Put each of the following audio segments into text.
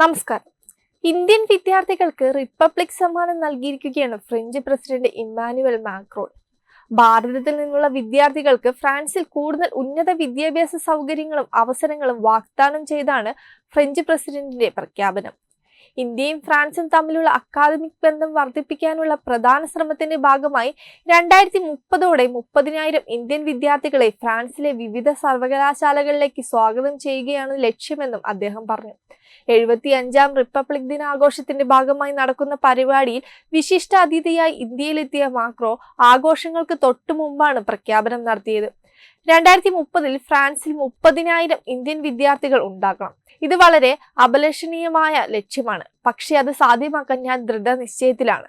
നമസ്കാരം. ഇന്ത്യൻ വിദ്യാർത്ഥികൾക്ക് റിപ്പബ്ലിക് സമ്മാനം നൽകിയിരിക്കുകയാണ് ഫ്രഞ്ച് പ്രസിഡന്റ് ഇമ്മാനുവൽ മാക്രോൺ. ഭാരതത്തിൽ നിന്നുള്ള വിദ്യാർത്ഥികൾക്ക് ഫ്രാൻസിൽ കൂടുതൽ ഉന്നത വിദ്യാഭ്യാസ സൗകര്യങ്ങളും അവസരങ്ങളും വാഗ്ദാനം ചെയ്താണ് ഫ്രഞ്ച് പ്രസിഡന്റിന്റെ പ്രഖ്യാപനം. ഇന്ത്യയും ഫ്രാൻസും തമ്മിലുള്ള അക്കാദമിക് ബന്ധം വർദ്ധിപ്പിക്കാനുള്ള പ്രധാന ശ്രമത്തിന്റെ ഭാഗമായി രണ്ടായിരത്തി മുപ്പതോടെ മുപ്പതിനായിരം ഇന്ത്യൻ വിദ്യാർത്ഥികളെ ഫ്രാൻസിലെ വിവിധ സർവകലാശാലകളിലേക്ക് സ്വാഗതം ചെയ്യുകയാണ് ലക്ഷ്യമെന്നും അദ്ദേഹം പറഞ്ഞു. എഴുപത്തി അഞ്ചാം റിപ്പബ്ലിക് ദിനാഘോഷത്തിന്റെ ഭാഗമായി നടക്കുന്ന പരിപാടിയിൽ വിശിഷ്ട അതിഥിയായി ഇന്ത്യയിലെത്തിയ മാക്രോ ആഘോഷങ്ങൾക്ക് തൊട്ടു മുമ്പാണ് പ്രഖ്യാപനം നടത്തിയത്. രണ്ടായിരത്തി മുപ്പതിൽ ഫ്രാൻസിൽ മുപ്പതിനായിരം ഇന്ത്യൻ വിദ്യാർത്ഥികൾ ഉണ്ടാക്കണം ഇത് വളരെ അപലഷണീയമായ ലക്ഷ്യമാണ്. പക്ഷേ അത് സാധ്യമാക്കാൻ ഞാൻ ദൃഢനിശ്ചയത്തിലാണ്.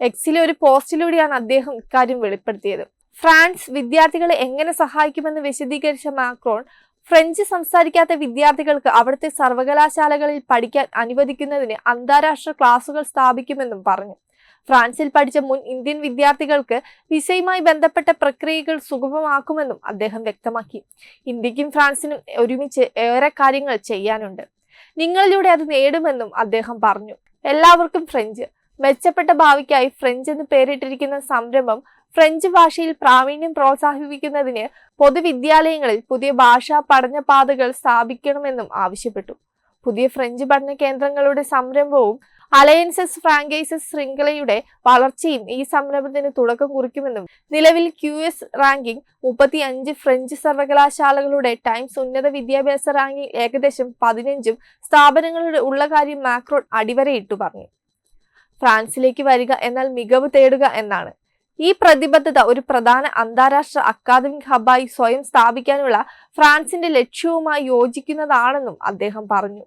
എക്സിലെ ഒരു പോസ്റ്റിലൂടെയാണ് അദ്ദേഹം ഇക്കാര്യം വെളിപ്പെടുത്തിയത്. ഫ്രാൻസ് വിദ്യാർത്ഥികളെ എങ്ങനെ സഹായിക്കുമെന്ന് വിശദീകരിച്ച മാക്രോൺ ഫ്രഞ്ച് സംസാരിക്കാത്ത വിദ്യാർത്ഥികൾക്ക് അവിടുത്തെ സർവകലാശാലകളിൽ പഠിക്കാൻ അനുവദിക്കുന്നതിന് അന്താരാഷ്ട്ര ക്ലാസുകൾ സ്ഥാപിക്കുമെന്നും പറഞ്ഞു. ഫ്രാൻസിൽ പഠിച്ച മുൻ ഇന്ത്യൻ വിദ്യാർത്ഥികൾക്ക് വിസയുമായി ബന്ധപ്പെട്ട പ്രക്രിയകൾ സുഗമമാക്കുമെന്നും അദ്ദേഹം വ്യക്തമാക്കി. ഇന്ത്യക്കും ഫ്രാൻസിനും ഒരുമിച്ച് ഏറെ കാര്യങ്ങൾ ചെയ്യാനുണ്ട്. നിങ്ങളിലൂടെ അത് നേടുമെന്നും അദ്ദേഹം പറഞ്ഞു. എല്ലാവർക്കും ഫ്രഞ്ച്. മെച്ചപ്പെട്ട ഭാവിക്കായി ഫ്രഞ്ച് എന്ന് പേരിട്ടിരിക്കുന്ന സംരംഭം ഫ്രഞ്ച് ഭാഷയിൽ പ്രാവീണ്യം പ്രോത്സാഹിപ്പിക്കുന്നതിന് പൊതുവിദ്യാലയങ്ങളിൽ പുതിയ ഭാഷാ പഠന പാതകൾ സ്ഥാപിക്കണമെന്നും ആവശ്യപ്പെട്ടു. പുതിയ ഫ്രഞ്ച് പഠന കേന്ദ്രങ്ങളുടെ സംരംഭവും അലയൻസസ് ഫ്രാങ്കൈസസ് ശൃംഖലയുടെ വളർച്ചയും ഈ സംരംഭത്തിന് തുടക്കം കുറിക്കുമെന്നും നിലവിൽ ക്യു എസ് റാങ്കിംഗ് മുപ്പത്തി അഞ്ച് ഫ്രഞ്ച് സർവകലാശാലകളുടെ ടൈംസ് ഉന്നത വിദ്യാഭ്യാസ റാങ്കിംഗ് ഏകദേശം പതിനഞ്ചും സ്ഥാപനങ്ങളുടെ ഉള്ള കാര്യം മാക്രോൺ അടിവരയിട്ടു പറഞ്ഞു. ഫ്രാൻസിലേക്ക് വരിക എന്നാൽ മികവ് തേടുക എന്നാണ്. ഈ പ്രതിബദ്ധത ഒരു പ്രധാന അന്താരാഷ്ട്ര അക്കാദമിക് ഹബായി സ്വയം സ്ഥാപിക്കാനുള്ള ഫ്രാൻസിന്റെ ലക്ഷ്യവുമായി യോജിക്കുന്നതാണെന്നും അദ്ദേഹം പറഞ്ഞു.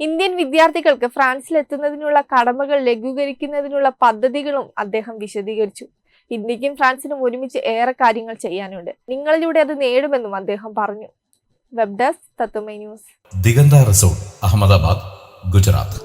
ഇന്ത്യൻ വിദ്യാർത്ഥികൾക്ക് ഫ്രാൻസിൽ എത്തുന്നതിനുള്ള കടമകൾ ലഘൂകരിക്കുന്നതിനുള്ള പദ്ധതികളും അദ്ദേഹം വിശദീകരിച്ചു. ഇന്ത്യക്കും ഫ്രാൻസിനും ഒരുമിച്ച് ഏറെ കാര്യങ്ങൾ ചെയ്യാനുണ്ട്. നിങ്ങളിലൂടെ അത് നേടുമെന്നും അദ്ദേഹം പറഞ്ഞു. Web desk Tatwamayi news. Diganta resort Ahmedabad Gujarat.